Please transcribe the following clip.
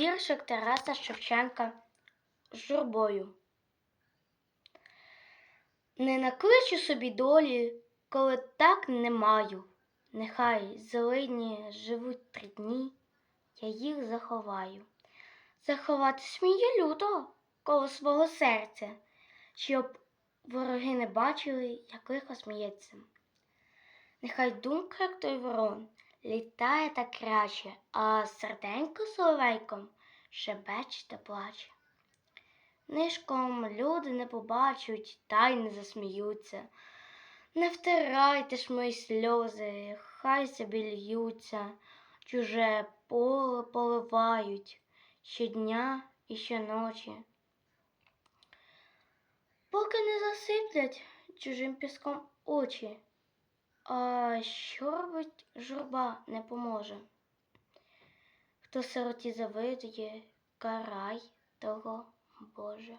Віршик Тараса Шевченка з журбою. Не накличу собі долі, коли так не маю. Нехай зелені живуть три дні, я їх заховаю. Заховати сміє люто коло свого серця, щоб вороги не бачили, як лихо сміється. Нехай думка, як той ворон, літає так краще, а серденько соловейком шебече та плаче. Нишком люди не побачать та й не засміються. Не втирайте ж мої сльози, хай собі льються, чуже поле поливають щодня і щоночі. Поки не засиплять чужим піском очі, а що робить журба не поможе. Хто сироті завидує, карай того Боже.